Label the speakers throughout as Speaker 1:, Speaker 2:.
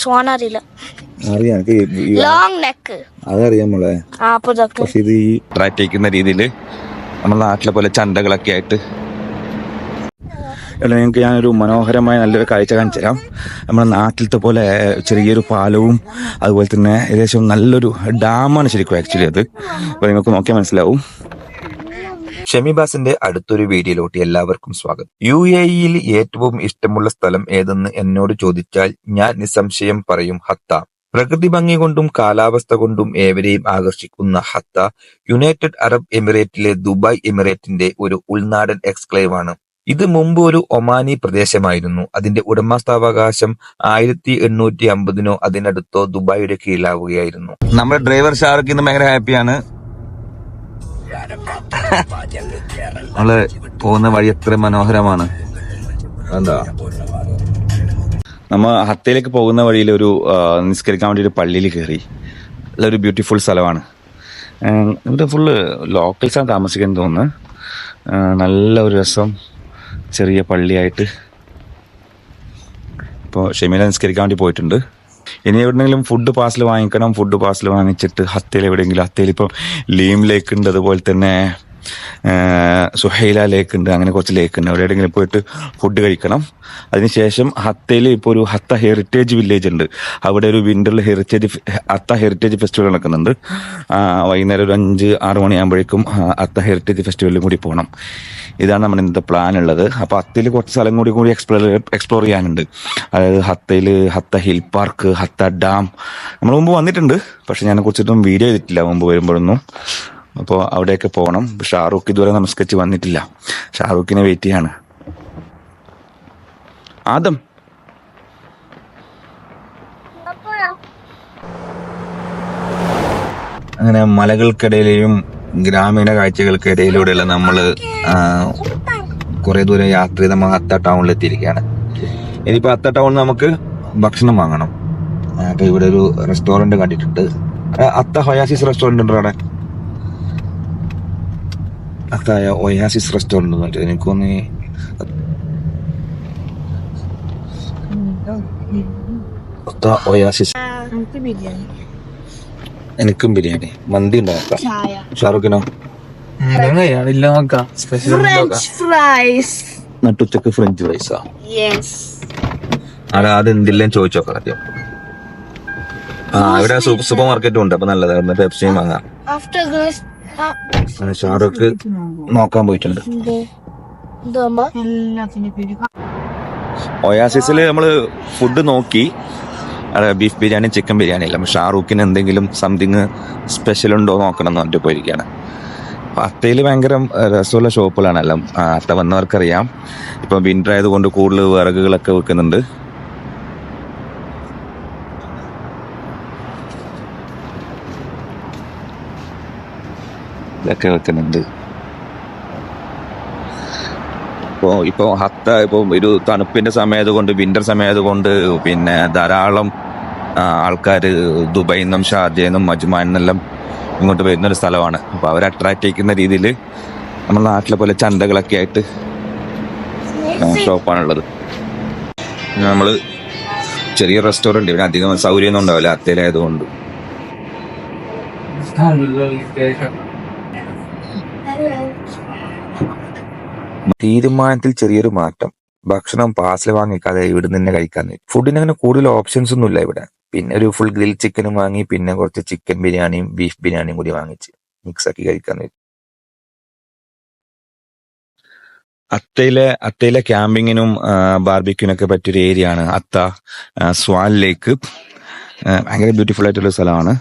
Speaker 1: Swan അറിയില്ല
Speaker 2: അറിയാം
Speaker 1: long neck
Speaker 2: അതറിയാം മോളെ. പക്ഷെ ഇത് ഈ ട്രാറ്റേക്കുന്ന രീതിയിൽ നമ്മുടെ നാട്ടിലെ പോലെ ചന്തകളൊക്കെ ആയിട്ട് അല്ല നിങ്ങൾക്ക് ഞാനൊരു മനോഹരമായ നല്ലൊരു കാഴ്ച കാണിച്ചു തരാം. നമ്മുടെ നാട്ടിലത്തെ പോലെ ചെറിയൊരു പാലവും അതുപോലെ തന്നെ ഏകദേശം നല്ലൊരു ഡാമാണ് ശരിക്കും ആക്ച്വലി അത്. അപ്പോൾ നിങ്ങൾക്ക് നോക്കിയാൽ മനസ്സിലാവും. ഷമിബാസിന്റെ അടുത്തൊരു വീഡിയോയിലോട്ട് എല്ലാവർക്കും സ്വാഗതം. യു എ ഇയിൽ ഏറ്റവും ഇഷ്ടമുള്ള സ്ഥലം ഏതെന്ന് എന്നോട് ചോദിച്ചാൽ ഞാൻ നിസ്സംശയം പറയും ഹത്ത. പ്രകൃതി ഭംഗി കൊണ്ടും കാലാവസ്ഥ കൊണ്ടും ഏവരെയും ആകർഷിക്കുന്ന ഹത്ത യുണൈറ്റഡ് അറബ് എമിറേറ്റിലെ ദുബായ് എമിറേറ്റിന്റെ ഒരു ഉൾനാടൻ എക്സ്ക്ലേവ് ആണ് ഇത് മുമ്പ് ഒരു ഒമാനി പ്രദേശമായിരുന്നു. അതിന്റെ ഉടമസ്ഥാവകാശം ആയിരത്തി എണ്ണൂറ്റി അമ്പതിനോ അതിനടുത്തോ ദുബായിയുടെ കീഴിലാവുകയായിരുന്നു. നമ്മുടെ ഡ്രൈവർ ഷാറുഖ് ഇന്ന് ഭയങ്കര ഹാപ്പിയാണ് നമ്മൾ പോകുന്ന വഴി എത്ര മനോഹരമാണ്. എന്താ നമ്മ ഹത്തയിലേക്ക് പോകുന്ന വഴിയിൽ ഒരു നിസ്കരിക്കാൻ വേണ്ടി ഒരു പള്ളിയിൽ കയറി. നല്ലൊരു ബ്യൂട്ടിഫുൾ സ്ഥലമാണ്. ഇവിടെ ഫുള്ള് ലോക്കൽസാണ് താമസിക്കുന്നത് തോന്നുന്നു. നല്ല ഒരു രസം. ചെറിയ പള്ളിയായിട്ട്. ഇപ്പോൾ ഷെമീല നിസ്കരിക്കാൻ വേണ്ടി പോയിട്ടുണ്ട്. ഇനി എവിടെയെങ്കിലും ഫുഡ് പാർസൽ വാങ്ങിക്കണം ഫുഡ് പാർസൽ വാങ്ങിച്ചിട്ട് ഹത്തയിൽ എവിടെയെങ്കിലും ഹത്തയിൽ ഇപ്പം ലീം ലേക്ക് ഉണ്ട് അതുപോലെ തന്നെ സുഹൈല ലേക്ക് ഉണ്ട് അങ്ങനെ കുറച്ച് ലേക്ക് ഉണ്ട് അവിടെ എവിടെയെങ്കിലും പോയിട്ട് ഫുഡ് കഴിക്കണം. അതിനുശേഷം ഹത്തയിൽ ഇപ്പോൾ ഒരു ഹത്ത ഹെറിറ്റേജ് വില്ലേജ് ഉണ്ട്. അവിടെ ഒരു വിന്ററിൽ ഹെറിറ്റേജ് ഹത്ത ഹെറിറ്റേജ് ഫെസ്റ്റിവൽ നടക്കുന്നുണ്ട്. വൈകുന്നേരം ഒരു അഞ്ച് ആറ് മണിയാകുമ്പോഴേക്കും ഹത്ത ഹെറിറ്റേജ് ഫെസ്റ്റിവലിലും കൂടി പോകണം ഇതാണ് നമ്മുടെ ഇന്നത്തെ പ്ലാൻ ഉള്ളത്. അപ്പോൾ ഹത്തയിൽ കുറച്ച് സ്ഥലം കൂടി കൂടി എക്സ്പ്ലോർ എക്സ്പ്ലോർ ചെയ്യാനുണ്ട്. അതായത് ഹത്തയിൽ ഹത്ത ഹിൽ പാർക്ക് ഹത്ത ഡാം. നമ്മൾ മുമ്പ് വന്നിട്ടുണ്ട്. പക്ഷെ ഞാൻ കുറിച്ചിട്ടും വീഡിയോ ചെയ്തിട്ടില്ല. മുമ്പ് വരുമ്പോഴൊന്നും. അപ്പോൾ അവിടെയൊക്കെ പോകണം. ഷാറൂഖ് ഇതുവരെ നമസ്കരിച്ച് വന്നിട്ടില്ല. ഷാറൂഖിനെ വെയിറ്റ് ചെയ്യാണ്. ആദം. അങ്ങനെ മലകൾക്കിടയിലെയും ഗ്രാമീണ കാഴ്ചകൾക്കിടയിലൂടെയുള്ള നമ്മൾ കുറെ ദൂരം യാത്ര ചെയ്ത് നമ്മൾ അത്ത ടൗണിൽ എത്തിയിരിക്കുകയാണ് ഇനിയിപ്പോൾ അത്ത ടൗണിൽ നമുക്ക് ഭക്ഷണം വാങ്ങണം. അപ്പോൾ ഇവിടെ ഒരു റെസ്റ്റോറന്റ് കണ്ടിട്ടുണ്ട്. അത്ത ഹയാസിസ് റെസ്റ്റോറന്റ് ഉണ്ടോ അവിടെ? അത്ത ഒയാസിസ് റെസ്റ്റോറന്റ് എന്ന് പറഞ്ഞിട്ട് എനിക്ക് തോന്നി ഒയാസിസ് എനിക്കും ബിരിയാണി മന്തി ഉണ്ടാക്കാം
Speaker 1: ചായ
Speaker 2: ഷാറുഖിനോ
Speaker 3: ഇല്ല നോക്കാം സ്പെഷ്യൽ
Speaker 1: ഫ്രഞ്ച് ഫ്രൈസ്
Speaker 2: നട്ടുച്ചക്ക് ഫ്രഞ്ച് ഫ്രൈസാ അവിടെ അത് എന്തില്ലെന്ന് ചോദിച്ചു ആദ്യം ആ ഇവിടെ സൂപ്പർ സൂപ്പർ മാർക്കറ്റും ഉണ്ട് അപ്പൊ നല്ലതായിരുന്നു പെപ്സിയും വാങ്ങാം ഷാറുഖ് നോക്കാൻ പോയിട്ടുണ്ട്?
Speaker 1: ഇതാകുമ്പോ
Speaker 2: ഒയാസിസിൽ നമ്മൾ ഫുഡ് നോക്കി. ബീഫ് ബിരിയാണി ചിക്കൻ ബിരിയാണി അല്ല ഷാറൂഖിന് എന്തെങ്കിലും സംതിങ് സ്പെഷ്യൽ ഉണ്ടോ നോക്കണം എന്ന് പറഞ്ഞിട്ട് പോയിരിക്കുകയാണ്. അത്തയിൽ ഭയങ്കര രസമുള്ള ഷോപ്പുകളാണെല്ലാം അത്ത വന്നവർക്കറിയാം. ഇപ്പം വിന്റർ ആയതുകൊണ്ട് കൂടുതൽ വിറകുകളൊക്കെ വെക്കുന്നുണ്ട് ഇതൊക്കെ വെക്കുന്നുണ്ട്. ഇപ്പോൾ ഇപ്പോൾ ഹത്ത ഇപ്പോൾ ഒരു തണുപ്പിന്റെ സമയത് കൊണ്ട് വിന്റർ സമയത് കൊണ്ട് പിന്നെ ധാരാളം ആൾക്കാർ ദുബൈയിൽ നിന്നും ഷാർജയിൽ നിന്നും മജ്മാനിൽ നിന്നെല്ലാം ഇങ്ങോട്ട് വരുന്ന ഒരു സ്ഥലമാണ്. അപ്പോൾ അവരെ അട്രാക്ട് ചെയ്യുന്ന രീതിയിൽ നമ്മുടെ നാട്ടിലെ പോലെ ചന്തകളൊക്കെ ആയിട്ട് ഷോപ്പാണുള്ളത് നമ്മൾ ചെറിയ റെസ്റ്റോറന്റ് ഇവിടെ അധികം സൗകര്യമൊന്നും ഉണ്ടാവില്ല അത്തേലായതുകൊണ്ട് തീരുമാനത്തിൽ ചെറിയൊരു മാറ്റം. ഭക്ഷണം പാർസൽ വാങ്ങിക്കാതെ ഇവിടെ നിന്ന് കഴിക്കാൻ ഫുഡിന് അങ്ങനെ കൂടുതൽ ഓപ്ഷൻസ് ഒന്നും ഇല്ല ഇവിടെ. പിന്നെ ഒരു ഫുൾ ഗ്രിൽ ചിക്കനും വാങ്ങി പിന്നെ കുറച്ച് ചിക്കൻ ബിരിയാണിയും ബീഫ് ബിരിയാണിയും കൂടി വാങ്ങിച്ച് മിക്സ് ആക്കി കഴിക്കാൻ അത്തയിലെ അത്തയിലെ ക്യാമ്പിങ്ങിനും ബാർബിക്യൂനൊക്കെ പറ്റിയൊരു ഏരിയ ആണ് അത്ത സ്വാൽ ലേക്ക്. ഭയങ്കര ബ്യൂട്ടിഫുൾ ആയിട്ടുള്ള സ്ഥലമാണ്.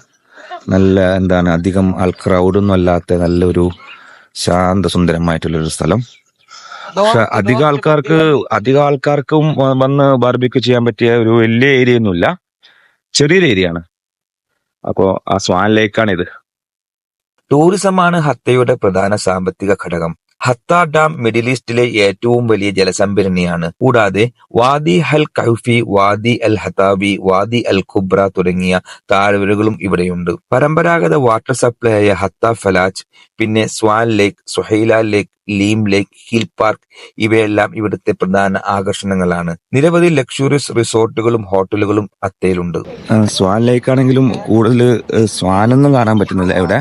Speaker 2: നല്ല എന്താണ് അധികം ആൾ ക്രൗഡൊന്നും അല്ലാത്ത നല്ലൊരു ശാന്തസുന്ദരമായിട്ടുള്ളൊരു സ്ഥലം. പക്ഷെ അധികം ആൾക്കാർക്ക് അധികം ആൾക്കാർക്കും വന്ന് ബാർബിക്യൂ ചെയ്യാൻ പറ്റിയ ഒരു വലിയ ഏരിയ ഒന്നുമില്ല. ചെറിയൊരു ഏരിയ ആണ് അപ്പോ ആ സ്വാൻ ലേക്കാണ് ഇത് ടൂറിസമാണ് ഹത്തയുടെ പ്രധാന സാമ്പത്തിക ഘടകം. ഹത്ത ഡാം മിഡിൽ ഈസ്റ്റിലെ ഏറ്റവും വലിയ ജലസംഭരണിയാണ്. കൂടാതെ വാദി അൽ കഹ്ഫി വാദി അൽ ഹതാബി വാദി അൽ ഖുബ്ര തുടങ്ങിയ താഴ്വരകളും ഇവിടെയുണ്ട്. പരമ്പരാഗത വാട്ടർ സപ്ലൈ ആയ ഹത്ത ഫലാജ് പിന്നെ swan lake Suhaila lake Leem lake hill park ഇവയെല്ലാം ഇവിടുത്തെ പ്രധാന ആകർഷണങ്ങളാണ്. നിരവധി ലക്ഷൂറിയസ് റിസോർട്ടുകളും ഹോട്ടലുകളും അത്തയിലുണ്ട് സ്വാൻ ലേക്ക് ആണെങ്കിലും കൂടുതൽ സ്വാനൊന്നും കാണാൻ പറ്റുന്നില്ല ഇവിടെ.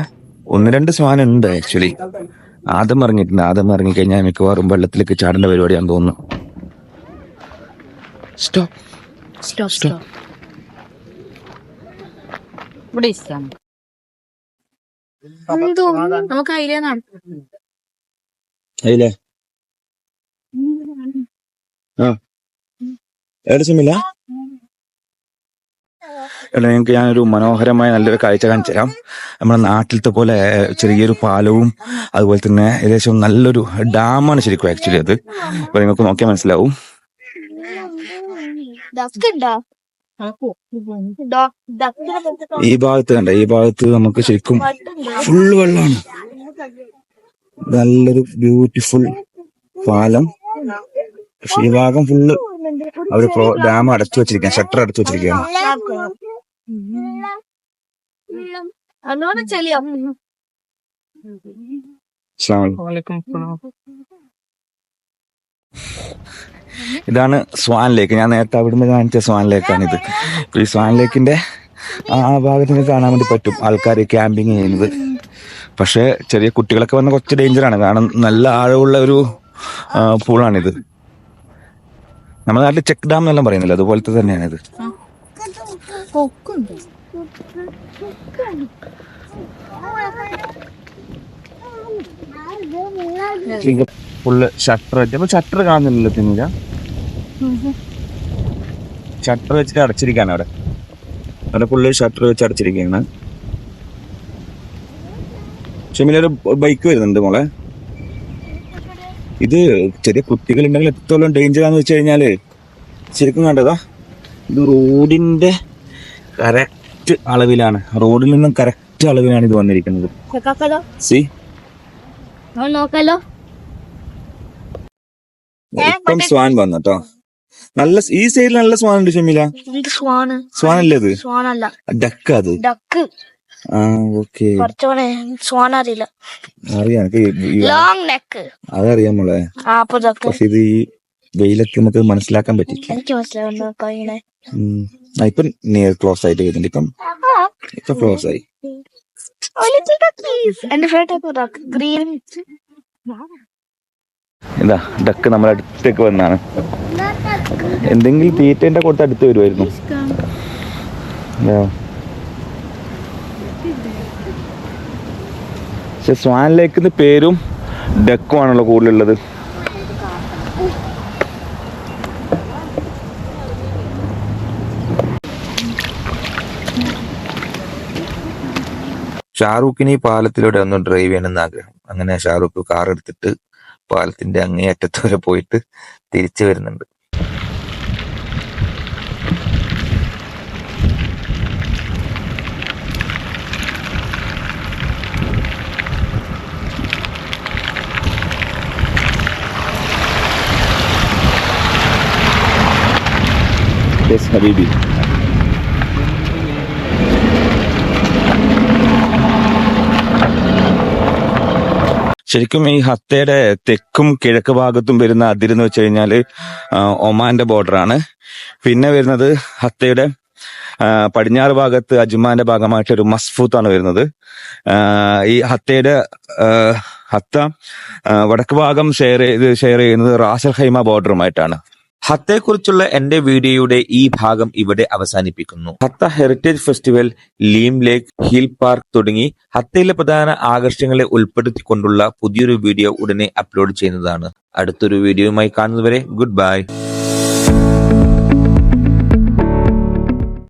Speaker 2: ഒന്ന് രണ്ട് സ്വാൻ ഉണ്ട് ആക്ച്വലി. ആദ്യം ഇറങ്ങിയിട്ടുണ്ട്. ആദ്യം ഇറങ്ങിക്കഴിഞ്ഞാൽ മിക്കവാറും വെള്ളത്തിലേക്ക് ചാടേണ്ട പരിപാടിയാണെന്ന് തോന്നുന്നു. സ്റ്റോപ്പ്
Speaker 1: സ്റ്റോപ്പ് സ്റ്റോപ്പ്
Speaker 4: ഇവിടെ ഇഷ്ടം നമുക്ക് അതിലേന്നാണ്
Speaker 2: അതിലെ. ആ. എവിടെ എടാ ഞാനൊരു മനോഹരമായ നല്ലൊരു കാഴ്ച കാണിച്ചു തരാം നമ്മുടെ നാട്ടിലത്തെ പോലെ ചെറിയൊരു പാലവും അതുപോലെ തന്നെ ഏകദേശം നല്ലൊരു ഡാമാണ് ശരിക്കും ആക്ച്വലി അത്. അപ്പൊ നിങ്ങൾക്ക് നോക്കിയാൽ മനസ്സിലാവും. ഈ ഭാഗത്ത് കണ്ട? ഈ ഭാഗത്ത് നമുക്ക് ശരിക്കും ഫുൾ വെള്ളമാണ്. നല്ലൊരു ബ്യൂട്ടിഫുൾ പാലം. പക്ഷെ ഈ ഭാഗം ഫുള്ള് അവർ ഡാം അടച്ചു വെച്ചിരിക്കുകയാണ് ഷട്ടർ അടച്ചു വെച്ചിരിക്കുകയാണ്. ഇതാണ് സ്വാൻ ലേക്ക്. ഞാൻ നേരത്തെ അവിടുന്ന് കാണിച്ച സ്വാൻ ലേക്കാണ് ഇത്. ഈ സ്വാൻ ലേക്കിന്റെ ആ ഭാഗത്തിന് കാണാൻ വേണ്ടി പറ്റും. ആൾക്കാർ ക്യാമ്പിങ് ചെയ്യുന്നത്. പക്ഷെ ചെറിയ കുട്ടികളൊക്കെ വന്ന കുറച്ച് ഡേഞ്ചറാണ്. കാരണം നല്ല ആഴമുള്ള ഒരു പൂളാണിത്. നമ്മുടെ നാട്ടിൽ ചെക്ക് ഡാം എന്നെല്ലാം പറയുന്നില്ല? അതുപോലത്തെ തന്നെയാണ്
Speaker 4: ഇത്
Speaker 2: ഫുള്ള് ഷട്ടർ വെച്ച്. അപ്പൊ ഷട്ടർ കാണുന്നില്ലല്ലോ തിന്നില്ല ഷട്ടർ വെച്ചിട്ട് അടച്ചിരിക്കാണ് അവിടെ. അവിടെ ഫുള്ള് ഷട്ടർ വെച്ച് അടച്ചിരിക്കുകയാണ് ഷെമിലൊരു ബൈക്ക് വരുന്നുണ്ട് മോളെ. ഇത് ചെറിയ കുട്ടികളുണ്ടെങ്കിൽ എത്രത്തോളം ഡേഞ്ചർ ആണെന്ന് വെച്ച് കഴിഞ്ഞാൽ ശരിക്കും കണ്ടതാ ഇത് റോഡിന്റെ കറക്റ്റ് അളവിലാണ്. റോഡിൽ നിന്നും കറക്റ്റ് അളവിലാണ് ഇത് വന്നിരിക്കുന്നത്. സി?
Speaker 1: നോക്കാലോ?
Speaker 2: ഇപ്പം സ്വാൻ വന്നു കേട്ടോ നല്ല ഈ സൈഡിൽ നല്ല സ്വാൻ ഉണ്ട് ഷമില. സ്വാൻ അല്ലേ
Speaker 1: സ്വാനല്ല
Speaker 2: ഡക്ക് അത്.
Speaker 1: ഡക്ക് അറിയില്ല.
Speaker 2: അറിയാം
Speaker 1: ലോങ് നെക്ക്
Speaker 2: അതറിയാം മോളെ. പക്ഷെ ഇത് ഈ വെയിലൊക്കെ നമുക്ക് മനസ്സിലാക്കാൻ പറ്റി
Speaker 1: എനിക്ക് മനസ്സിലാവുന്നു
Speaker 2: ഇപ്പം നിയർ ക്ലോസ് ആയിട്ട് വരുന്നുണ്ട് ഇപ്പം ഇപ്പൊ ക്ലോസ് ആയി.
Speaker 1: ഡക്ക്
Speaker 2: എന്താ ഡക്ക് നമ്മുടെ അടുത്തേക്ക് വന്നാണ്. എന്തെങ്കിലും തീറ്റേന്റെ കൊടുത്ത് അടുത്ത് വരുമായിരുന്നു. പക്ഷെ സ്വാൻ ലേക്ക് പേരും ഡെക്കും ആണല്ലോ കൂടുതലുള്ളത്. ഷാറൂഖിന് ഈ പാലത്തിലൂടെ ഒന്ന് ഡ്രൈവ് ചെയ്യണമെന്ന് ആഗ്രഹം. അങ്ങനെ ഷാറൂഖ് കാർ എടുത്തിട്ട് പാലത്തിന്റെ അങ്ങേയറ്റത്ത് വരെ പോയിട്ട് തിരിച്ചു വരുന്നുണ്ട്. Yes, Habibi. ശരിക്കും ഈ ഹത്തയുടെ തെക്കും കിഴക്ക് ഭാഗത്തും വരുന്ന അതിരെന്ന് വെച്ച് കഴിഞ്ഞാൽ ഒമാന്റെ ബോർഡറാണ് പിന്നെ വരുന്നത് ഹത്തയുടെ പടിഞ്ഞാറ് ഭാഗത്ത് അജ്മാന്റെ ഭാഗമായിട്ട് ഒരു മസ്ഫൂത്താണ് വരുന്നത്. ഈ ഹത്തയുടെ ഹത്ത വടക്ക് ഭാഗം ഷെയർ ചെയ്ത് ഷെയർ ചെയ്യുന്നത് റാസൽ ഹൈമ ബോർഡറുമായിട്ടാണ് ഹത്തയെക്കുറിച്ചുള്ള എന്റെ വീഡിയോയുടെ ഈ ഭാഗം ഇവിടെ അവസാനിപ്പിക്കുന്നു. Hatta heritage festival Leem lake hill park തുടങ്ങി ഹത്തയിലെ പ്രധാന ആകർഷണങ്ങളെ ഉൾപ്പെടുത്തിക്കൊണ്ടുള്ള പുതിയൊരു വീഡിയോ ഉടനെ അപ്ലോഡ് ചെയ്യുന്നതാണ്. അടുത്തൊരു വീഡിയോയുമായി കാണുന്നതുവരെ ഗുഡ് ബൈ.